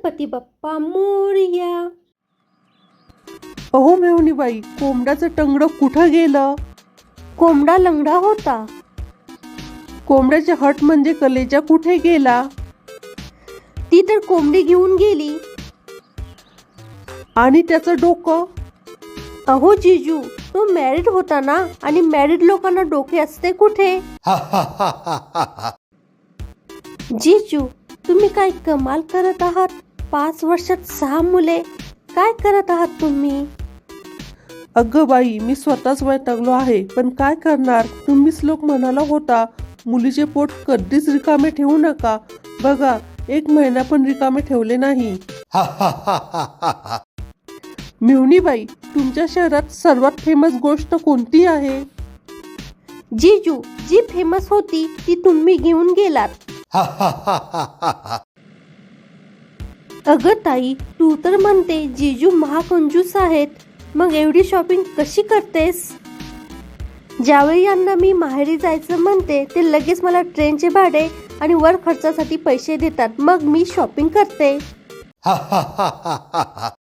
गणपती बाप्पा मोरया. अहो मेहुणीबाई कोंबड्याचं टंगडं कुठं गेलं? कोंबडा लंगडा होता. कोंबड्याचे हट म्हणजे कलेजा कुठे गेला? ती तर कोंबडी घेऊन गेली. आणि त्याचं डोकं? अहो जिजू तो मॅरिड होता ना? आणि मॅरिड लोकांना डोके असते कुठे? जिजू तुम्ही काय कमाल करत आहात? पाच वर्षात सहा मुले. काय करत आहात तुम्ही? अगं बाई मी स्वतःच वैतागलो आहे. पण काय करणार? तुम्हीच लोक म्हणाला होता मुलीचे पोट कधीच रिकामे ठेवू नका. बघा एक महिना पण रिकामे ठेवले नाही. मिवणीबाई तुमच्या शहरात सर्वात फेमस गोष्ट कोणती आहे? जिजू जी फेमस होती ती तुम्ही घेऊन गेलात. अगं ताई तू तर म्हणते जिजू महाकंजूस आहेत मग एवढी शॉपिंग कशी करतेस? ज्यावेळी यांना मी माहेरी जायचं म्हणते ते लगेच मला ट्रेनचे भाडे आणि वर खर्चासाठी पैसे देतात. मग मी शॉपिंग करते.